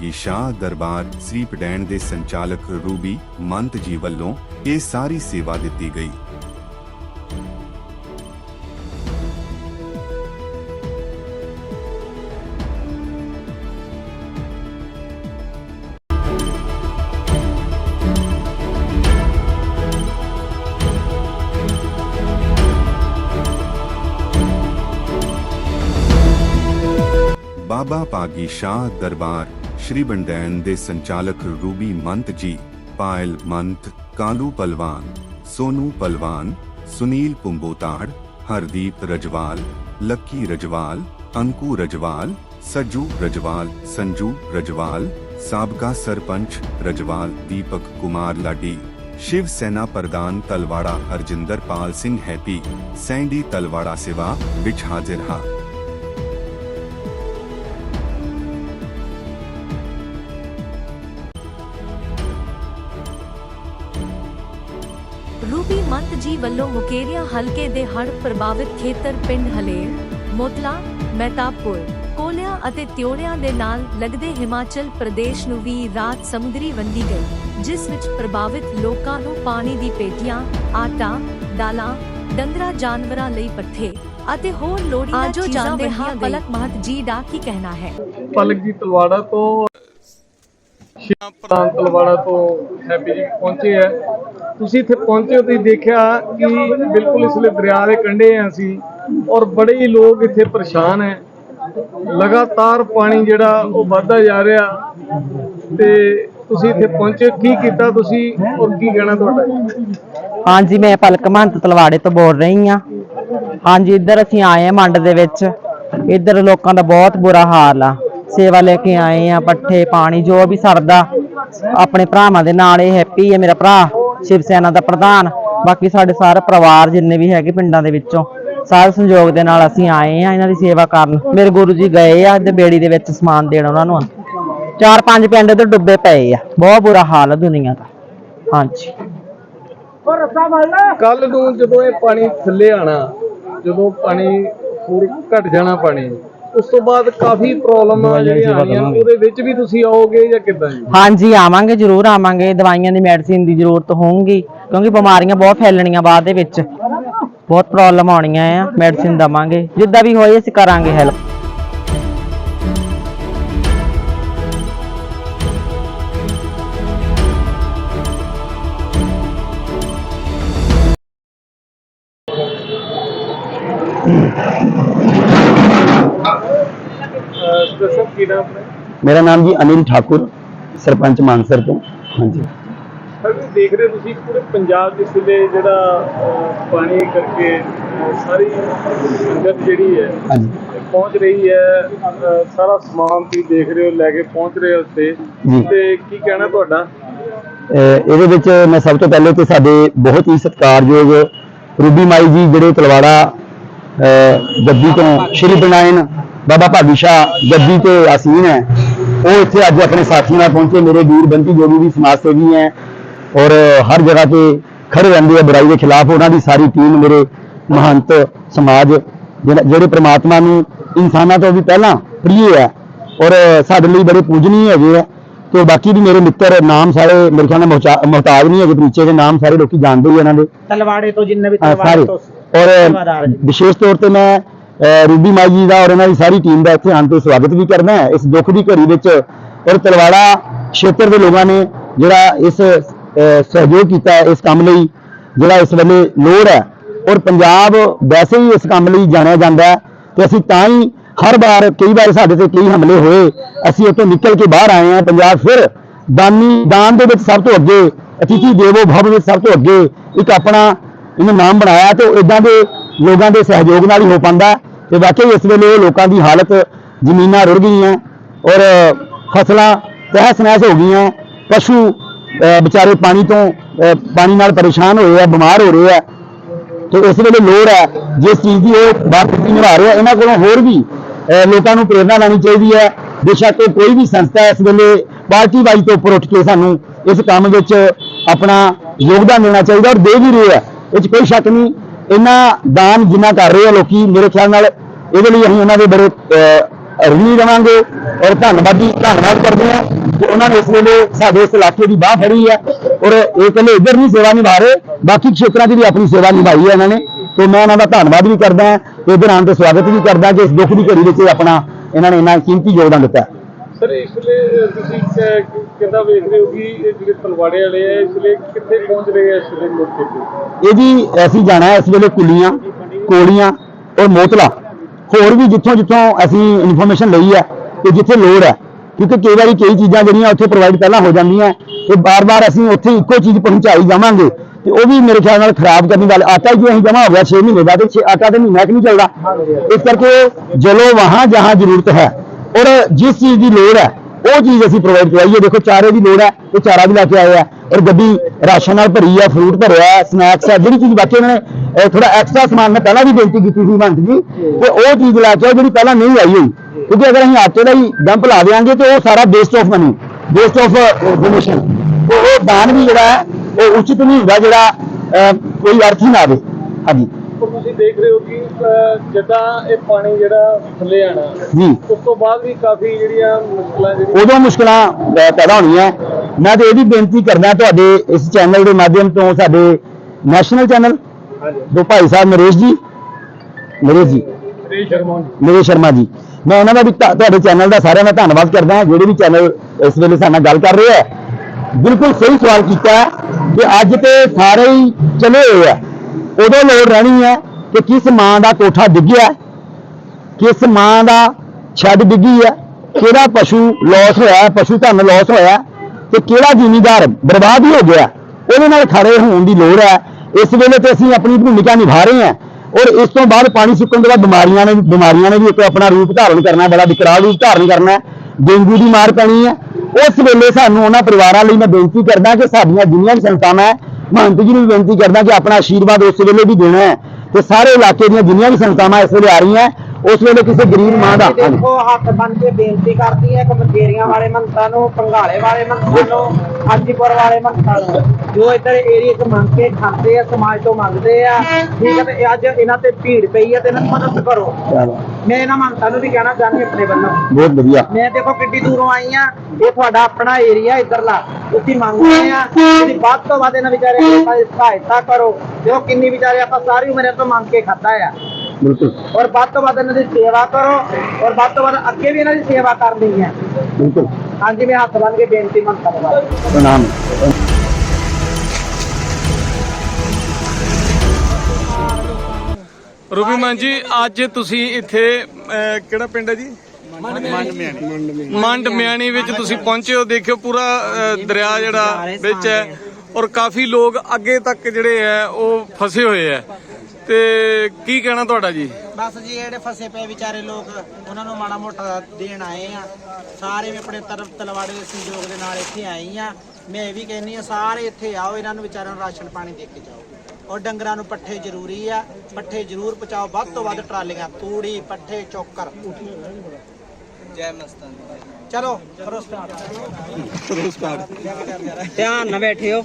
ਬਾਬਾ ਸ਼ਾਹ ਦਰਬਾਰ ਸ੍ਰੀ ਪਟੈਣ ਦੇ ਸੰਚਾਲਕ ਰੂਬੀ ਮੰਤ ਜੀ ਵੱਲੋਂ ਇਹ ਸਾਰੀ ਸੇਵਾ ਦਿੱਤੀ ਗਈ। ਬਾਬਾ ਪਾਗੀ ਸ਼ਾਹ ਦਰਬਾਰ ਸ਼੍ਰੀ ਬੰਡੈਨ ਦੇ ਸੰਚਾਲਕ ਰੂਬੀ ਮੰਤ ਜੀ, ਪਾਇਲ ਮੰਤ, ਕਾਲੂ ਪਲਵਾਨ, ਸੋਨੂ ਪਲਵਾਨ, ਸੁਨੀਲ ਪੁੰਬੋਤਾੜ, ਹਰਦੀਪ ਰਜਵਾਲ, ਲੱਕੀ ਰਜਵਾਲ, ਅੰਕੂ ਰਜਵਾਲ, ਸੱਜੂ ਰਜਵਾਲ, ਸੰਜੂ ਰਜਵਾਲ, ਸਾਬਕਾ ਸਰਪੰਚ ਰਜਵਾਲ, ਦੀਪਕ ਕੁਮਾਰ ਲਾਡੀ, ਸ਼ਿਵ ਸੈਨਾ ਪ੍ਰਧਾਨ ਤਲਵਾੜਾ ਹਰਜਿੰਦਰ ਪਾਲ ਸਿੰਘ ਹੈਪੀ, ਸੈਂਡੀ ਤਲਵਾੜਾ ਸੇਵਾ ਵਿੱਚ ਹਾਜ਼ਰ ਹਾਂ। ਰੂਬੀ ਮੰਤ ਜੀ ਵੱਲੋਂ ਮੁਕੇਰੀਆਂ ਹਲਕੇ ਦੇ ਹੜ੍ਹ ਪ੍ਰਭਾਵਿਤ ਖੇਤਰ ਪਿੰਡ ਹਲੇਰ ਮੋਤਲਾ ਮਹਿਤਾਬਪੁਰ ਕੋਲਿਆਂ ਅਤੇ ਤਿਉੜਿਆਂ ਦੇ ਨਾਲ ਲੱਗਦੇ ਹਿਮਾਚਲ ਪ੍ਰਦੇਸ਼ ਨੂੰ ਵੀ ਰਾਤ ਸਮੁੰਦਰੀ ਵੰਡੀ ਗਈ ਜਿਸ ਵਿੱਚ ਪ੍ਰਭਾਵਿਤ ਲੋਕਾਂ ਨੂੰ ਪਾਣੀ ਦੀ ਪੇਟੀਆਂ ਆਟਾ ਦਾਲਾਂ ਡੰਗਰਾ ਜਾਨਵਰਾਂ ਲਈ ਪੱਠੇ ਅਤੇ ਹੋਰ ਚੀਜ਼ਾਂ ਜਾਣਦੇ ਵੰਡੀਆਂ ਹਾਂ। ਪਲਕ ਮਹਤ ਜੀ ਦਾ ਕੀ ਕਹਿਣਾ ਹੈ ਪਲਕ ਜੀ ਤਲਵਾੜਾ ਤੋਂ ਸ਼ਿਵਤਾਨ ਤਲਵਾੜਾ ਤੋਂ ਹੈਪੀ ਜੀ ਪਹੁੰਚੇ ਆ ਤੁਸੀਂ ਇੱਥੇ ਪਹੁੰਚੇ ਹੋ, ਤੁਸੀਂ ਦੇਖਿਆ ਕਿ ਬਿਲਕੁਲ ਇਸ ਲਈ ਦਰਿਆ ਦੇ ਕੰਢੇ ਆ ਅਸੀਂ ਔਰ ਬੜੇ ਹੀ ਲੋਕ ਇੱਥੇ ਪਰੇਸ਼ਾਨ ਹੈ। ਲਗਾਤਾਰ ਪਾਣੀ ਜਿਹੜਾ ਉਹ ਵੱਧਦਾ ਜਾ ਰਿਹਾ ਤੇ ਤੁਸੀਂ ਇੱਥੇ ਪਹੁੰਚੇ ਕੀ ਕੀਤਾ ਤੁਸੀਂ ਔਰ ਕੀ ਕਹਿਣਾ ਤੁਹਾਡਾ? ਹਾਂਜੀ, ਮੈਂ ਪਲਕ ਮਹੰਤ ਤਲਵਾੜੇ ਤੋਂ ਬੋਲ ਰਹੀ ਹਾਂ। ਹਾਂਜੀ, ਇੱਧਰ ਅਸੀਂ ਆਏ ਆ ਮੰਡ ਦੇ ਵਿੱਚ। ਇੱਧਰ ਲੋਕਾਂ ਦਾ ਬਹੁਤ ਬੁਰਾ ਹਾਲ ਆ। ਸੇਵਾ ਲੈ ਕੇ ਆਏ ਆ ਪੱਠੇ, ਪਾਣੀ, ਜੋ ਵੀ ਸਰਦਾ, ਆਪਣੇ ਭਰਾਵਾਂ ਦੇ ਨਾਲ ਇਹ ਹੈਪੀ ਹੈ ਮੇਰਾ ਭਰਾ। ਸ਼ਿਵ ਸੈਨਾ ਦਾ ਪ੍ਰਧਾਨ। ਬਾਕੀ ਸਾਡੇ ਸਾਰੇ ਪਰਿਵਾਰ ਜਿੰਨੇ ਵੀ ਹੈਗੇ ਪਿੰਡਾਂ ਦੇ ਵਿੱਚੋਂ, ਸਾਰੇ ਸੰਯੋਗ ਦੇ ਨਾਲ ਅਸੀਂ ਆਏ ਆ ਇਹਨਾਂ ਦੀ ਸੇਵਾ ਕਰਨ। ਮੇਰੇ ਗੁਰੂ ਜੀ ਗਏ ਆ ਤੇ ਬੇੜੀ ਦੇ ਵਿੱਚ ਸਮਾਨ ਦੇਣ ਉਹਨਾਂ ਨੂੰ ਚਾਰ ਪੰਜ ਪਿੰਡ ਇੱਧਰ ਡੁੱਬੇ ਪਏ ਆ। ਬਹੁਤ ਬੁਰਾ ਹਾਲ ਆ ਦੁਨੀਆ ਦਾ। ਹਾਂਜੀ। ਕੱਲ ਨੂੰ ਜਦੋਂ ਇਹ ਪਾਣੀ ਥੱਲੇ ਆਣਾ ਜਦੋਂ ਪਾਣੀ ਹੋਰ ਘਟ ਜਾਣਾ ਪਾਣੀ ਉਸ ਤੋਂ ਬਾਅਦ ਕਾਫੀ ਪ੍ਰੋਬਲਮ ਜਿਹੜੀਆਂ ਆਣੀਆਂ ਉਹਦੇ ਵਿੱਚ ਵੀ ਤੁਸੀਂ ਆਓਗੇ ਜਾਂ ਕਿੱਦਾਂ ਜੀ? ਹਾਂਜੀ ਆਵਾਂਗੇ ਜ਼ਰੂਰ ਆਵਾਂਗੇ। ਦਵਾਈਆਂ ਦੀ ਮੈਡੀਸਿਨ ਦੀ ਜ਼ਰੂਰਤ ਹੋਊਗੀ ਕਿਉਂਕਿ ਬਿਮਾਰੀਆਂ ਬਹੁਤ ਫੈਲਣੀਆਂ ਬਾਅਦ ਦੇ ਵਿੱਚ। ਬਹੁਤ ਪ੍ਰੋਬਲਮ ਆਉਣੀਆਂ ਆ ਮੈਡੀਸਿਨ ਦਵਾਂਗੇ। ਜਿੱਦਾਂ ਵੀ ਹੋਏ ਅਸੀਂ ਕਰਾਂਗੇ ਹੈਲਪ ਮੇਰਾ ਨਾਮ ਜੀ ਅਨਿਲ ਠਾਕੁਰ ਸਰਪੰਚ ਮਾਨਸਰ ਤੋਂ। ਹਾਂਜੀ। ਸਰ ਦੇਖ ਰਹੇ ਤੁਸੀਂ ਪੂਰੇ ਪੰਜਾਬ ਦੇ ਜ਼ਿਲ੍ਹੇ ਜਿਹੜਾ ਪਾਣੀ ਕਰਕੇ ਸਾਰੀ ਸੰਗਤ ਜਿਹੜੀ ਹੈ ਪਹੁੰਚ ਰਹੀ ਹੈ ਸਾਰਾ ਸਮਾਨ ਤੁਸੀਂ ਦੇਖ ਰਹੇ ਹੋ ਲੈ ਕੇ ਪਹੁੰਚ ਰਹੇ ਹੋ ਜੀ। ਤੇ ਕੀ ਕਹਿਣਾ ਤੁਹਾਡਾ? ਇਹਦੇ ਵਿੱਚ ਮੈਂ ਸਭ ਤੋਂ ਪਹਿਲੇ ਤੇ ਸਾਡੇ ਬਹੁਤ ਹੀ ਸਤਿਕਾਰਯੋਗ ਰੂਬੀ ਮਾਈ ਜੀ ਜਿਹੜੇ ਤਲਵਾੜਾ ਗੱਦੀ ਤੋਂ ਸ਼੍ਰੀ ਬਨਾਇਨ ਬਾਬਾ ਭਾਗੀ ਸ਼ਾਹ ਗੱਦੀ ਤੇ ਆਸੀਨ ਹੈ। ਉਹ ਇੱਥੇ ਅੱਜ ਆਪਣੇ ਸਾਥੀਆਂ ਨਾਲ ਪਹੁੰਚੇ ਮੇਰੇ ਵੀਰ ਬੰਤੀ ਜੋਗੀ ਵੀ ਸਮਾਜ ਸੇਵੀ ਹੈ ਔਰ ਹਰ ਜਗ੍ਹਾ ਤੇ ਖੜੇ ਰਹਿੰਦੇ ਆ ਬੁਰਾਈ ਦੇ ਖਿਲਾਫ ਉਹਨਾਂ ਦੀ ਸਾਰੀ ਟੀਮ ਮੇਰੇ ਮਹੰਤ ਸਮਾਜ ਜਿਹੜਾ- ਪ੍ਰਮਾਤਮਾ ਨੂੰ ਇਨਸਾਨਾਂ ਤੋਂ ਵੀ ਪਹਿਲਾਂ ਪ੍ਰਿਯ ਹੈ ਔਰ ਸਾਡੇ ਲਈ ਬੜੇ ਪੂਜਨੀय ਹੈਗੇ ਆ ਤੇ ਬਾਕੀ ਵੀ ਮੇਰੇ ਮਿੱਤਰ ਨਾਮ ਸਾਰੇ ਮੇਰੇ ਖਿਆਲ ਨਾਲ ਮੁਹਤਾ- ਮੁਹਤਾਜ ਨਹੀਂ ਹੈਗੇ ਪ੍ਰੀਚੇ ਦੇ ਨਾਮ ਸਾਰੇ ਲੋਕੀ ਜਾਣਦੇ ਹੀ ਇਹਨਾਂ ਦੇ। ਤਲਵਾੜੇ ਤੋਂ ਜਿੰਨੇ ਵੀ ਅਹ ਸਾਰੇ। ਔਰ ਵਿਸ਼ੇਸ਼ ਤੌਰ ਤੇ ਮੈਂ ਰੂਬੀ ਮਾਈ ਜੀ ਦਾ ਔਰ ਇਹਨਾਂ ਦੀ ਸਾਰੀ ਟੀਮ ਦਾ ਇੱਥੇ ਆਉਣ ਤੋਂ ਸਵਾਗਤ ਵੀ ਕਰਨਾ ਹੈ। ਇਸ ਦੁੱਖ ਦੀ ਘੜੀ ਵਿੱਚ ਔਰ ਤਲਵਾੜਾ ਖੇਤਰ ਦੇ ਲੋਕਾਂ ਨੇ ਜਿਹੜਾ ਇਸ ਸਹਿਯੋਗ ਕੀਤਾ ਇਸ ਕੰਮ ਲਈ, ਜਿਹੜਾ ਇਸ ਵੇਲੇ ਲੋੜ ਹੈ। ਔਰ ਪੰਜਾਬ ਵੈਸੇ ਹੀ ਇਸ ਕੰਮ ਲਈ ਜਾਣਿਆ ਜਾਂਦਾ ਹੈ ਤੇ ਅਸੀਂ ਤਾਂ ਹੀ ਹਰ ਵਾਰ, ਕਈ ਵਾਰ ਸਾਡੇ ਤੇ ਕਈ ਹਮਲੇ ਹੋਏ। ਅਸੀਂ ਉੱਥੋਂ ਨਿਕਲ ਕੇ ਬਾਹਰ ਆਏ ਹਾਂ। ਪੰਜਾਬ ਫਿਰ ਦਾਨੀ, ਦਾਨ ਦੇ ਵਿੱਚ ਸਭ ਤੋਂ ਅੱਗੇ, ਅਤਿਥੀ ਦੇਵੋ ਭਵ ਵਿੱਚ ਸਭ ਤੋਂ ਅੱਗੇ ਇੱਕ ਆਪਣਾ ਇਹਨੂੰ ਨਾਮ ਬਣਾਇਆ ਤੇ ਇਦਾਂ ਦੇ ਲੋਕਾਂ ਦੇ ਸਹਿਯੋਗ ਨਾਲ ਹੀ ਹੋ ਪਾਂਦਾ ਤੇ ਵਾਕਈ ਇਸ ਵੇਲੇ ਲੋਕਾਂ ਦੀ ਹਾਲਤ ਜ਼ਮੀਨਾਂ ਰੁੜ ਗਈਆਂ ਔਰ ਫਸਲਾਂ ਤਹਿਸ ਨਹਿਸ ਹੋ ਗਈਆਂ। ਪਸ਼ੂ ਵਿਚਾਰੇ ਪਾਣੀ ਤੋਂ ਪਾਣੀ ਨਾਲ ਪਰੇਸ਼ਾਨ ਹੋਏ ਆ, ਬਿਮਾਰ ਹੋ ਰਹੇ ਆ। ਤੇ ਇਸ ਵੇਲੇ ਲੋੜ ਹੈ, ਜਿਸ ਚੀਜ਼ ਦੀ ਉਹ ਬਾਖੂਬੀ ਨਿਭਾ ਰਹੇ ਆ, ਇਹਨਾਂ ਕੋਲੋਂ ਹੋਰ ਵੀ ਲੋਕਾਂ ਨੂੰ ਪ੍ਰੇਰਣਾ ਲੈਣੀ ਚਾਹੀਦੀ ਹੈ। ਬੇਸ਼ੱਕ ਕੋਈ ਵੀ ਸੰਸਥਾ ਇਸ ਵੇਲੇ ਪਾਰਟੀ ਵਾਈ ਤੋਂ ਉੱਪਰ ਉੱਠ ਕੇ ਸਾਨੂੰ ਇਸ ਕੰਮ ਵਿੱਚ ਆਪਣਾ ਯੋਗਦਾਨ ਦੇਣਾ ਚਾਹੀਦਾ ਔਰ ਦੇ ਵੀ ਰਹੇ ਆ। ਇਹ 'ਚ ਕੋਈ ਸ਼ੱਕ ਨਹੀਂ ਇਹਨਾਂ ਦਾਨ ਜਿੰਨਾ ਕਰ ਰਹੇ ਆ ਲੋਕੀ ਮੇਰੇ ਖਿਆਲ ਨਾਲ ਇਹਦੇ ਲਈ ਅਸੀਂ ਉਹਨਾਂ ਦੇ ਬੜੇ ਅਹ, ਰਵੀ ਰਵਾਂਗੇ ਔਰ ਧੰਨਵਾਦੀ ਧੰਨਵਾਦ ਕਰਦੇ ਹਾਂ ਕਿ ਉਹਨਾਂ ਨੇ ਇਸ ਵੇਲੇ ਸਾਡੇ ਇਸ ਇਲਾਕੇ ਦੀ ਬਾਹ ਫੜੀ ਹੈ ਔਰ ਇਹ ਇਕੱਲੇ ਇੱਧਰ ਨਹੀਂ ਸੇਵਾ ਨਿਭਾ ਰਹੇ ਬਾਕੀ ਖੇਤਰਾਂ ਦੀ ਵੀ ਆਪਣੀ ਸੇਵਾ ਨਿਭਾਈ ਹੈ ਇਹਨਾਂ ਨੇ। ਤੇ ਮੈਂ ਉਹਨਾਂ ਦਾ ਧੰਨਵਾਦ ਵੀ ਕਰਦਾ ਤੇ ਇੱਧਰ ਆਉਣ ਤੇ ਸਵਾਗਤ ਵੀ ਕਰਦਾ ਕਿ ਇਸ ਦੁੱਖ ਦੀ ਘੜੀ ਵਿੱਚ ਆਪਣਾ ਇਹਨਾਂ ਨੇ ਇੰਨਾ ਕੀਮਤੀ ਯੋਗਦਾਨ ਦਿੱਤਾ। ਸਰ ਇਸ ਵੇਲੇ ਤੁਸੀਂ ਕਿੱਦਾਂ ਵੇਖ ਰਹੇ ਹੋ ਕਿ ਇਹ ਜਿਹੜੇ ਤਲਵਾੜੇ ਵਾਲੇ ਆ, ਇਸ ਵੇਲੇ ਕਿੱਥੇ ਪਹੁੰਚ ਰਹੇ ਆ ਇਸ ਵੇਲੇ ਮੌਕੇ ਤੇ? ਇਹ ਜੀ, ਅਸੀਂ ਜਾਣਾ ਇਸ ਵੇਲੇ ਕੁੱਲੀਆਂ, ਕੋਲੀਆਂ ਔਰ ਮੋਤਲਾ। ਹੋਰ ਵੀ ਜਿੱਥੋਂ ਜਿੱਥੋਂ ਅਸੀਂ ਇਨਫੋਰਮੇਸ਼ਨ ਲਈ ਹੈ ਕਿ ਜਿੱਥੇ ਲੋੜ ਹੈ ਕਿਉਂਕਿ ਕਈ ਵਾਰੀ ਕਈ ਚੀਜ਼ਾਂ ਜਿਹੜੀਆਂ ਉੱਥੇ ਪ੍ਰੋਵਾਈਡ ਪਹਿਲਾਂ ਹੋ ਜਾਂਦੀਆਂ, ਤੇ ਬਾਰ-ਬਾਰ ਅਸੀਂ ਉੱਥੇ ਇੱਕੋ ਚੀਜ਼ ਪਹੁੰਚਾਈ ਜਾਵਾਂਗੇ। ਤੇ ਉਹ ਵੀ ਮੇਰੇ ਖਿਆਲ ਨਾਲ ਖਰਾਬ ਕਰਨ ਵਾਲੇ ਆਟਾ ਜੇ ਅਸੀਂ ਜਮਾ ਹੋ ਗਿਆ 6 ਮਹੀਨੇ ਦਾ ਤੇ ਛੇ- ਆਟਾ ਤੇ ਮਹੀਨਾ ਕਿ ਨਹੀਂ ਚੱਲਦਾ। ਇਸ ਕਰਕੇ ਜਲੋ ਵਹਾਂ, ਜਹਾਂ ਜ਼ਰੂਰਤ ਹੈ। ਔਰ ਜਿਸ ਚੀਜ਼ ਦੀ ਲੋੜ ਹੈ, ਉਹ ਚੀਜ਼ ਅਸੀਂ ਪ੍ਰੋਵਾਈਡ ਕਰਵਾਈਏ ਦੇਖੋ, ਚਾਰੇ ਦੀ ਲੋੜ ਹੈ, ਉਹ ਚਾਰਾ ਵੀ ਲੈ ਕੇ ਆਏ ਆ ਔਰ ਗੱਡੀ ਰਾਸ਼ਨ ਨਾਲ ਭਰੀ ਆ ਫਰੂਟ ਭਰਿਆ ਸਨੈਕਸ ਹੈ, ਜਿਹੜੀ ਚੀਜ਼ ਬਾਕੀ ਉਹਨਾਂ ਨੇ ਥੋੜਾ ਐਕਸਟਰਾ ਸਮਾਨ ਮੈਂ ਪਹਿਲਾਂ ਵੀ ਬੇਨਤੀ ਕੀਤੀ ਸੀ ਮੰਤ ਜੀ ਤੇ ਉਹ ਚੀਜ਼ ਲੈ ਕੇ ਆਓ ਜਿਹੜੀ ਪਹਿਲਾਂ ਨਹੀਂ ਆਈ ਹੋਈ। ਕਿਉਂਕਿ ਅਗਰ ਅਸੀਂ ਆਟੇ ਦਾ ਹੀ ਡੰਪ ਲਾ ਦੇਵਾਂਗੇ ਤੇ ਉਹ ਸਾਰਾ waste of money waste of donation ਉਹ ਉਹ ਦਾਨ ਵੀ ਜਿਹੜਾ ਹੈ, ਉਹ ਉਚਿਤ ਨਹੀਂ ਹੁੰਦਾ ਜਿਹੜਾ ਕੋਈ ਅਰਥ ਹੀ ਨਾ ਆਵੇ। ਹਾਂਜੀ। ਉਹ ਤੁਸੀਂ ਦੇਖ ਰਹੇ ਹੋ ਕਿ ਜਿੱਦਾਂ ਇਹ ਪਾਣੀ ਜਿਹੜਾ ਥੱਲੇ ਆਣਾ ਜੀ ਉਸ ਤੋਂ ਬਾਅਦ ਵੀ ਕਾਫੀ ਜਿਹੜੀਆਂ ਮੁਸ਼ਕਲਾਂ ਜਿਹੜੀਆਂ ਉਦੋਂ ਮੁਸ਼ਕਲਾਂ ਅਹ, ਪੈਦਾ ਹੋਣੀਆਂ। ਮੈਂ ਤੇ ਇਹ ਵੀ ਬੇਨਤੀ ਕਰਦਾ ਤੁਹਾਡੇ ਇਸ ਚੈਨਲ ਦੇ ਮਾਧਿਅਮ ਤੋਂ ਸਾਡੇ ਨੈਸ਼ਨਲ ਚੈਨਲ ਹਾਂਜੀ। ਜੋ ਭਾਈ ਸਾਹਿਬ ਨਰੇਸ਼ ਜੀ ਨਰੇਸ਼ ਜੀ ਸ਼ਰਮਾ ਜੀ। ਨਰੇਸ਼ ਸ਼ਰਮਾ ਜੀ। ਮੈਂ ਉਹਨਾਂ ਦਾ ਵੀ ਧੰ- ਤੁਹਾਡੇ ਚੈਨਲ ਦਾ ਸਾਰਿਆਂ ਦਾ ਧੰਨਵਾਦ ਕਰਦਾ ਹਾਂ ਜਿਹੜੇ ਵੀ ਚੈਨਲ ਇਸ ਵੇਲੇ ਸਾਡੇ ਨਾਲ ਗੱਲ ਕਰ ਰਹੇ ਹੈ ਬਿਲਕੁਲ ਸਹੀ ਸਵਾਲ ਕੀਤਾ ਹੈ ਕਿ ਅੱਜ ਤੇ ਸਾਰੇ ਹੀ ਚਲੇ ਹੋਏ ਆ। ਉਦੋਂ ਲੋੜ ਰਹਿਣੀ ਹੈ ਕਿ ਕਿਸ ਮਾਂ ਦਾ ਕੋਠਾ ਡਿੱਗਿਆ ਕਿਸ ਮਾਂ ਦਾ ਛੱਡ ਡਿੱਗੀ ਹੈ ਕਿਹੜਾ ਪਸ਼ੂ ਲਾਸ ਹੋਇਆ ਪਸ਼ੂ ਧਨ ਲਾਸ ਹੋਇਆ ਹੈ, ਤੇ ਕਿਹੜਾ ਜ਼ਿਮੀਦਾਰ ਬਰਬਾਦ ਹੀ ਹੋ ਗਿਆ ਉਹਦੇ ਨਾਲ ਖੜੇ ਹੋਣ ਦੀ ਲੋੜ ਹੈ। ਇਸ ਵੇਲੇ ਤੇ ਅਸੀਂ ਆਪਣੀ ਭੂਮਿਕਾ ਨਿਭਾ ਰਹੇ ਹਾਂ ਔਰ ਇਸ ਤੋਂ ਬਾਅਦ ਪਾਣੀ ਸੁੱਕਣ ਤੋਂ ਬਾਅਦ ਬਿਮਾਰੀਆਂ ਨੇ ਬਿਮਾਰੀਆਂ ਨੇ ਵੀ ਇੱਕ ਆਪਣਾ ਰੂਪ ਧਾਰਨ ਕਰਨਾ ਬੜਾ ਵਿਕਰਾਲ ਰੂਪ ਧਾਰਨ ਕਰਨਾ ਡੇਂਗੂ ਦੀ ਮਾਰ ਪੈਣੀ ਹੈ। ਉਸ ਵੇਲੇ ਸਾਨੂੰ ਉਹਨਾਂ ਪਰਿਵਾਰਾਂ ਲਈ ਮੈਂ ਬੇਨਤੀ ਕਰਦਾ ਕਿ ਸਾਡੀਆਂ ਜਿੰਨੀਆਂ ਵੀ ਸੰਸਥਾਵਾਂ ਹੈ ਮਹੰਤ ਜੀ ਨੂੰ ਵੀ ਬੇਨਤੀ ਕਰਦਾ ਕਿ ਆਪਣਾ ਆਸ਼ੀਰਵਾਦ ਉਸ ਵੇਲੇ ਵੀ ਦੇਣਾ ਹੈ ਤੇ ਸਾਰੇ ਇਲਾਕੇ ਦੀਆਂ ਜਿੰਨੀਆਂ ਵੀ ਸੰਸਥਾਵਾਂ ਇਸ ਵੇਲੇ ਆ ਰਹੀਆਂ ਉਸ ਵੇਲੇ ਕਿਸੇ ਗਰੀਬ ਮਾਂ ਦਾ ਹਾਂਜੀ। ਦੇਖੋ ਹੱਥ ਬੰਨ ਕੇ ਬੇਨਤੀ ਕਰਦੀ ਹੈ ਕਮਜ਼ੇਰੀਆਂ ਵਾਲੇ ਮੰਤਾਂ ਨੂੰ ਪੰਘਾਲੇ ਵਾਲੇ ਮੰਤਾਂ ਨੂੰ ਹਾਜੀਪੁਰ ਵਾਲੇ ਮੰਤਾਂ ਨੂੰ ਜੋ ਇੱਧਰ ਏਰੀਏ 'ਚ ਮੰਗ ਕੇ ਖਾਂਦੇ ਆ ਸਮਾਜ ਤੋਂ ਮੰਗਦੇ ਆ ਠੀਕ ਹੈ ਤੇ ਅੱਜ ਇਹਨਾਂ ਤੇ ਭੀੜ ਪਈ ਹੈ ਤੇ ਇਹਨਾਂ ਦੀ ਮਦਦ ਕਰੋ। ਚਲੋ, ਮੈਂ ਇਹਨਾਂ ਮੰਤਾਂ ਨੂੰ ਵੀ ਕਹਿਣਾ ਚਾਹੁੰਦੀ ਆਪਣੇ ਵੱਲੋਂ। ਬਹੁਤ ਵਧੀਆ। ਮੈਂ ਦੇਖੋ ਕਿੱਡੀ ਦੂਰੋਂ ਆਈ ਆ ਇਹ ਤੁਹਾਡਾ ਆਪਣਾ ਏਰੀਆ ਇੱਧਰਲਾ ਤੁਸੀਂ ਮੰਗਦੇ ਆ ਤੁਸੀਂ ਵੱਧ ਤੋਂ ਵੱਧ ਇਹਨਾਂ ਵਿਚਾਰੇ ਲੋਕਾਂ ਦੀ ਸਹਾਇਤਾ ਕਰੋ। ਦੇਖੋ ਕਿੰਨੀ ਵਿਚਾਰੇ ਆਪਾਂ ਸਾਰੀ ਉਮਰ ਤੋਂ ਮੰਗ ਕੇ ਖਾਦਾ ਆ। ਬਿਲਕੁਲ। ਔਰ ਵੱਧ ਤੋਂ ਵੱਧ ਇਹਨਾਂ ਦੀ ਸੇਵਾ ਕਰੋ ਔਰ ਵੱਧ ਤੋਂ ਵੱਧ ਅੱਗੇ ਵੀ ਇਹਨਾਂ ਦੀ ਸੇਵਾ ਕਰਨੀ ਹੈ। ਬਿਲਕੁਲ। ਹਾਂਜੀ ਮੈਂ ਹੱਥ ਬੰਨ ਕੇ ਬੇਨਤੀ ਮੰਗ ਕਰਦਾ ਪ੍ਰਣਾਮ। ਰੂਬੀਮਨ ਜੀ ਅੱਜ ਤੁਸੀਂ ਇੱਥੇ ਅਹ, ਕਿਹੜਾ ਪਿੰਡ ਹੈ ਜੀ? ਮੰਡ ਮਿਆਣੀ ਵਿੱਚ ਤੁਸੀਂ ਪਹੁੰਚੇ ਹੋ ਦੇਖਿਓ ਪੂਰਾ ਅਹ, ਦਰਿਆ ਜਿਹੜਾ ਵਿੱਚ ਹੈ ਔਰ ਕਾਫੀ ਲੋਕ ਅੱਗੇ ਤੱਕ ਜਿਹੜੇ ਹੈ ਉਹ ਫਸੇ ਹੋਏ ਹੈ। ਤੇ ਕੀ ਕਹਿਣਾ ਤੁਹਾਡਾ ਜੀ? ਬਸ ਜੀ ਜਿਹੜੇ ਫਸੇ ਪਏ ਵਿਚਾਰੇ ਲੋਕ ਉਹਨਾਂ ਨੂੰ ਮਾੜਾ ਮੋਟਾ ਦੇਣ ਆਏ ਆ। ਸਾਰੇ ਵੀ ਆਪਣੇ ਤਰਫ ਤਲਵਾੜੇ ਦੇ ਸੰਯੋਗ ਦੇ ਨਾਲ ਇੱਥੇ ਆਏ ਆ। ਮੈਂ ਇਹ ਵੀ ਕਹਿੰਨੀ ਆ ਸਾਰੇ ਇੱਥੇ ਆਓ ਇਹਨਾਂ ਨੂੰ ਵਿਚਾਰਿਆਂ ਨੂੰ ਰਾਸ਼ਨ ਪਾਣੀ ਦੇ ਕੇ ਜਾਓ। ਔਰ ਡੰਗਰਾਂ ਨੂੰ ਪੱਠੇ ਜ਼ਰੂਰੀ ਆ। ਪੱਠੇ ਜ਼ਰੂਰ ਪਹੁੰਚਾਓ ਵੱਧ ਤੋਂ ਵੱਧ ਟਰਾਲੀਆਂ ਤੂੜੀ ਪੱਠੇ ਚੋਕਰ। ਜੈ ਮਸਤਾਨ ਚਲੋ ਕਰੋ ਸਟਾਰਟ। ਧਿਆਨ ਨਾਲ ਬੈਠਿਓ